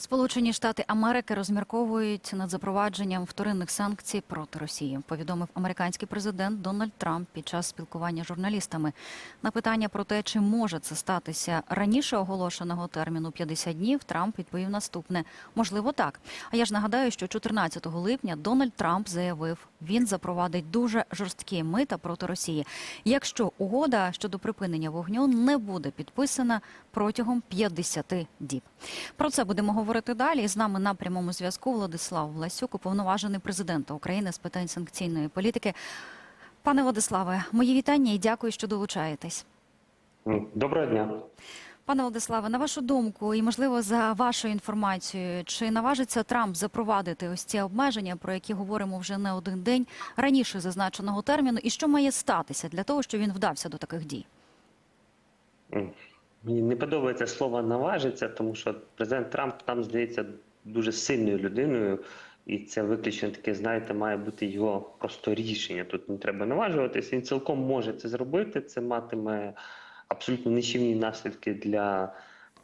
Сполучені Штати Америки розмірковують над запровадженням вторинних санкцій проти Росії, повідомив американський президент Дональд Трамп під час спілкування з журналістами. На питання про те, чи може це статися раніше оголошеного терміну 50 днів, Трамп відповів наступне: можливо, так. А я ж нагадаю, що 14 липня Дональд Трамп заявив, він запровадить дуже жорсткі мита проти Росії, якщо угода щодо припинення вогню не буде підписана протягом 50 діб. Про це будемо говорити далі. З нами на прямому зв'язку Владислав Власюк, уповноважений президента України з питань санкційної політики. Пане Владиславе, мої вітання і дякую, що долучаєтесь. Доброго дня. Пане Владиславе, на вашу думку, і можливо за вашою інформацією, чи наважиться Трамп запровадити ось ці обмеження, про які говоримо вже не один день раніше зазначеного терміну, і що має статися для того, щоб він вдався до таких дій? Мені не подобається слово наважиться, тому що президент Трамп там здається дуже сильною людиною, і це виключно таке, знаєте, має бути його просто рішення. Тут не треба наважуватися. Він цілком може це зробити. Це матиме абсолютно нищівні наслідки для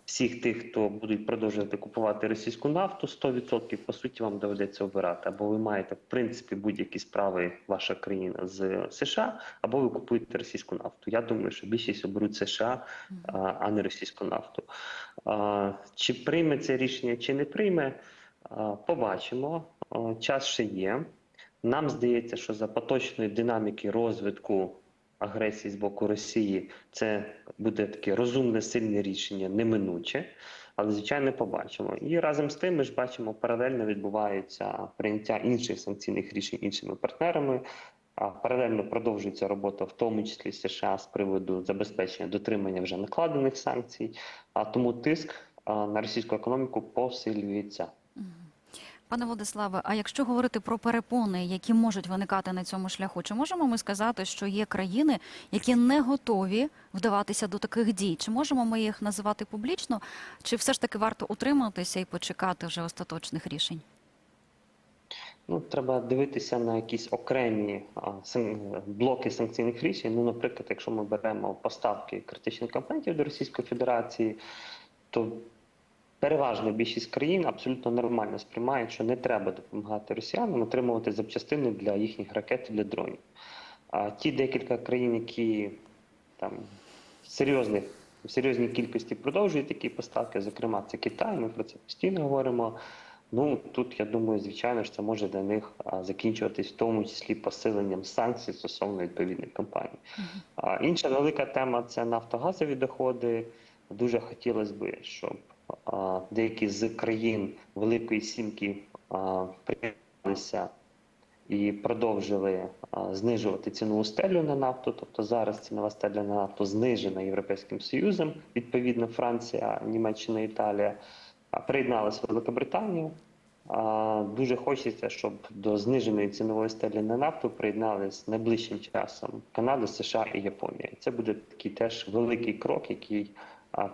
всіх тих, хто будуть продовжувати купувати російську нафту. 100% по суті вам доведеться обирати. Або ви маєте в принципі будь-які справи ваша країна з США, або ви купуєте російську нафту. Я думаю, що більшість оберуть США, а, не російську нафту. Чи прийме це рішення, чи не прийме, побачимо. Час ще є. Нам здається, що за поточної динаміки розвитку агресії з боку Росії це буде таке розумне, сильне рішення, неминуче. Але звичайно побачимо. І разом з тим ми ж бачимо, паралельно відбувається прийняття інших санкційних рішень іншими партнерами. Паралельно продовжується робота, в тому числі США, з приводу забезпечення дотримання вже накладених санкцій. А тому тиск на російську економіку посилюється. Пане Владиславе, а якщо говорити про перепони, які можуть виникати на цьому шляху, чи можемо ми сказати, що є країни, які не готові вдаватися до таких дій? Чи можемо ми їх називати публічно, чи все ж таки варто утриматися і почекати вже остаточних рішень? Ну, треба дивитися на якісь окремі а, сан- блоки санкційних рішень. Ну, наприклад, якщо ми беремо поставки критичних компонентів до Російської Федерації, то переважна більшість країн абсолютно нормально сприймають, що не треба допомагати росіянам отримувати запчастини для їхніх ракет і для дронів. А ті декілька країн, які там серйозних в серйозній кількості продовжують такі поставки, зокрема, це Китай. Ми про це постійно говоримо. Ну тут я думаю, звичайно ж це може для них закінчуватись, в тому числі посиленням санкцій стосовно відповідних компаній. А інша велика тема це нафтогазові доходи. Дуже хотілося б, щоб деякі з країн Великої Сімки а, прийнялися і продовжили знижувати цінову стелю на нафту. Тобто зараз цінова стеля на нафту знижена Європейським Союзом, відповідно Франція, Німеччина, Італія. А приєдналася Великобританія. Дуже хочеться, щоб до зниженої цінової стелі на нафту приєднались найближчим часом Канада, США і Японія. Це буде такий теж великий крок, який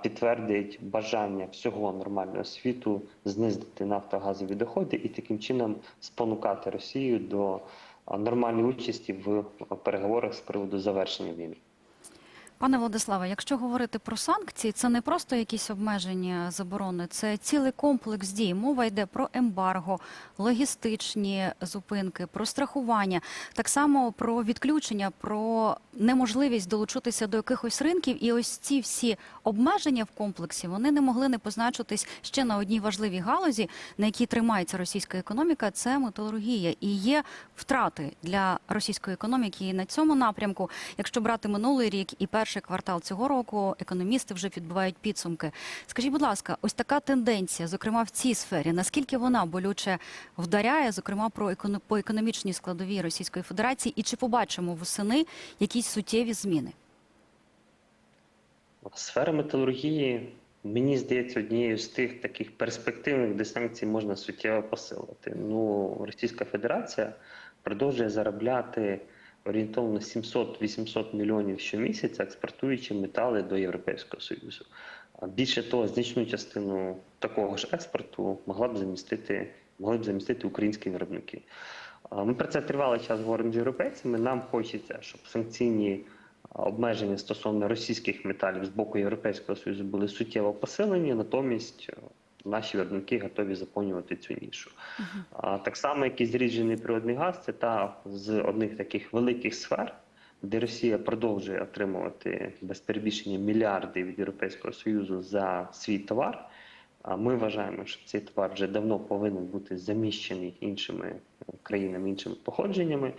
підтвердить бажання всього нормального світу знизити нафтогазові доходи і таким чином спонукати Росію до нормальної участі в переговорах з приводу завершення війни. Пане Владиславе, якщо говорити про санкції, це не просто якісь обмеження заборони, це цілий комплекс дій. Мова йде про ембарго, логістичні зупинки, про страхування, так само про відключення, про неможливість долучитися до якихось ринків. І ось ці всі обмеження в комплексі вони не могли не позначитись ще на одній важливій галузі, на якій тримається російська економіка. Це металургія. І є втрати для російської економіки і на цьому напрямку. Якщо брати минулий рік і перший квартал цього року, економісти вже підбивають підсумки. Скажіть, будь ласка, ось така тенденція, зокрема в цій сфері, наскільки вона болюче вдаряє, зокрема про по економічній складовій Російської Федерації, і чи побачимо восени якісь суттєві зміни? Сфера металургії, мені здається, однією з тих таких перспективних, де санкції можна суттєво посилити. Ну, Російська Федерація продовжує заробляти орієнтовно 700-800 мільйонів щомісяця, експортуючи метали до Європейського Союзу. Більше того, значну частину такого ж експорту могла б замістити, могли б замістити українські виробники. Ми про це тривалий час говоримо з європейцями. Нам хочеться, щоб санкційні обмеження стосовно російських металів з боку Європейського Союзу були суттєво посилені. Натомість наші виробники готові заповнювати цю нішу. А так само, як і зріджений природний газ, це та з одних таких великих сфер, де Росія продовжує отримувати без перебільшення мільярди від Європейського Союзу за свій товар. А ми вважаємо, що цей товар вже давно повинен бути заміщений іншими е, країнами, іншими походженнями.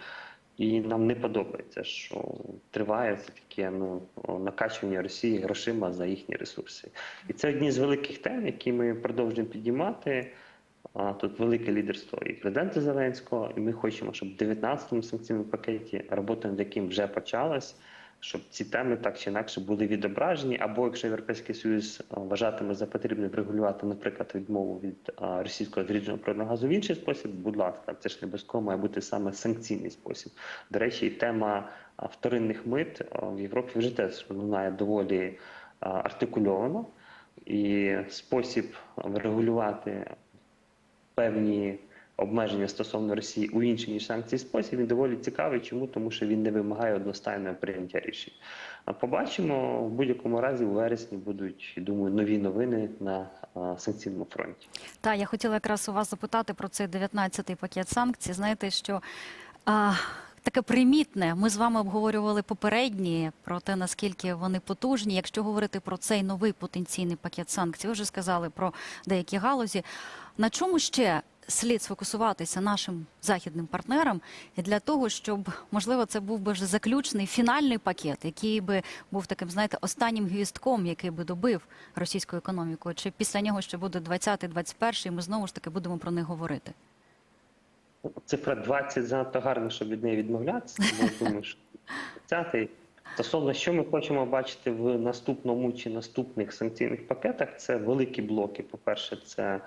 І нам не подобається, що триває це таке ну накачування Росії грошима за їхні ресурси. І це одні з великих тем, які ми продовжуємо підіймати. Тут велике лідерство і президента Зеленського, і ми хочемо, щоб в 19-му санкційному пакеті робота над яким вже почалась, щоб ці теми так чи інакше були відображені. Або якщо Європейський Союз вважатиме за потрібне врегулювати, наприклад, відмову від російського зрідженого природного газу в інший спосіб, будь ласка, це ж не обов'язково має бути саме санкційний спосіб. До речі, тема вторинних мит в Європі вже теж лунає доволі артикульовано. І спосіб врегулювати певні обмеження стосовно Росії у інший ніж санкції спосіб він доволі цікавий. Чому? Тому що він не вимагає одностайного прийняття рішень. А побачимо в будь-якому разі у вересні будуть, думаю, нові новини на санкційному фронті. Та я хотіла якраз у вас запитати про цей 19-й пакет санкцій. Знаєте, що а, таке примітне. Ми з вами обговорювали попередні про те, наскільки вони потужні. Якщо говорити про цей новий потенційний пакет санкцій, ви вже сказали про деякі галузі. На чому ще слід сфокусуватися нашим західним партнерам і для того, щоб можливо це був би вже заключний фінальний пакет, який би був таким, знаєте, останнім гвістком, який би добив російську економіку? Чи після нього ще буде 20-й, 21-й, і ми знову ж таки будемо про них говорити? Цифра 20 занадто гарна, щоб від неї відмовлятися. думаю, що 20 Стосовно, що ми хочемо бачити в наступному чи наступних санкційних пакетах, це великі блоки. По-перше, це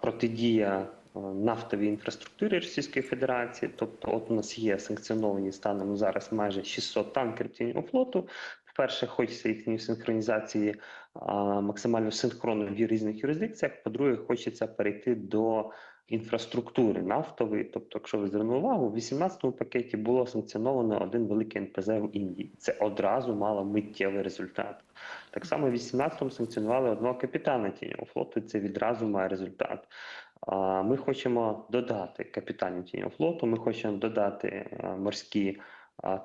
протидія нафтовій інфраструктурі Російської Федерації. Тобто, от у нас є санкціоновані станом зараз майже 600 танкерів тіньового флоту. По-перше, хочеться їхньої синхронізації а, максимально синхронно в різних юрисдикціях. По-друге, хочеться перейти до інфраструктури нафтової. Тобто, якщо ви звернули увагу, в 18-му пакеті було санкціоновано один великий НПЗ в Індії. Це одразу мало миттєвий результат. Так само в 18-му санкціонували одного капітана тіньового флоту. Це відразу має результат. Ми хочемо додати капітанів тіньового флоту. Ми хочемо додати морські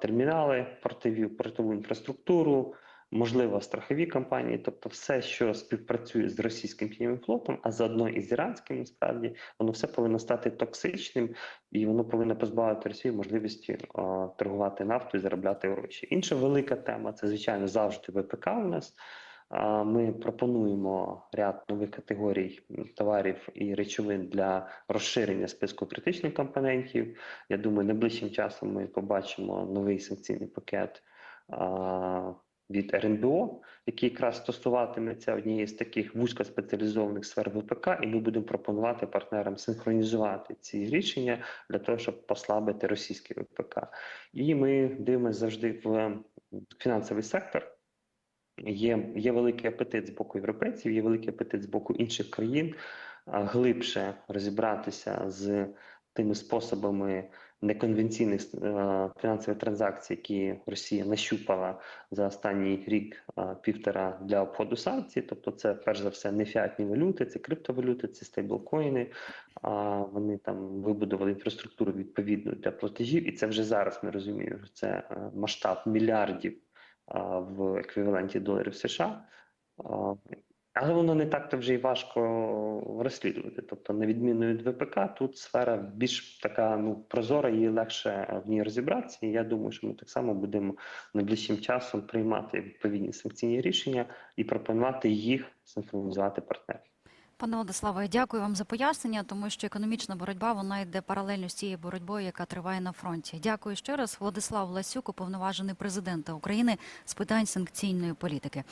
термінали, портові, портову інфраструктуру можливо, страхові компанії, тобто все, що співпрацює з російським тіньовим флотом, а заодно і з іранським, насправді, воно все повинно стати токсичним і воно повинно позбавити Росію можливості а, торгувати нафтою заробляти гроші. Інша велика тема це звичайно завжди ВПК. У нас ми пропонуємо ряд нових категорій товарів і речовин для розширення списку критичних компонентів. Я думаю, найближчим часом ми побачимо новий санкційний пакет. від РНБО, який якраз стосуватиметься однієї з таких вузькоспеціалізованих сфер ВПК, і ми будемо пропонувати партнерам синхронізувати ці рішення для того, щоб послабити російський ВПК. І ми дивимося завжди в фінансовий сектор. Є, є великий апетит з боку європейців, є великий апетит з боку інших країн глибше розібратися з тими способами неконвенційних фінансових транзакцій, які Росія нащупала за останній рік півтора для обходу санкцій. Тобто, це перш за все не фіатні валюти, це криптовалюти, це стейблкоїни. Вони там вибудували інфраструктуру відповідну для платежів, і це вже зараз ми розуміємо. Це е, масштаб мільярдів в еквіваленті доларів США. Але воно не так то вже й важко розслідувати. Тобто, на відміну від ВПК, тут сфера більш така ну прозора, її легше в ній розібратися. І я думаю, що ми так само будемо найближчим часом приймати відповідні санкційні рішення і пропонувати їх синхронізувати партнерам. Пане Владиславе, дякую вам за пояснення, тому що економічна боротьба вона йде паралельно з цією боротьбою, яка триває на фронті. Дякую ще раз. Владислав Ласюк, уповноважений президента України з питань санкційної політики.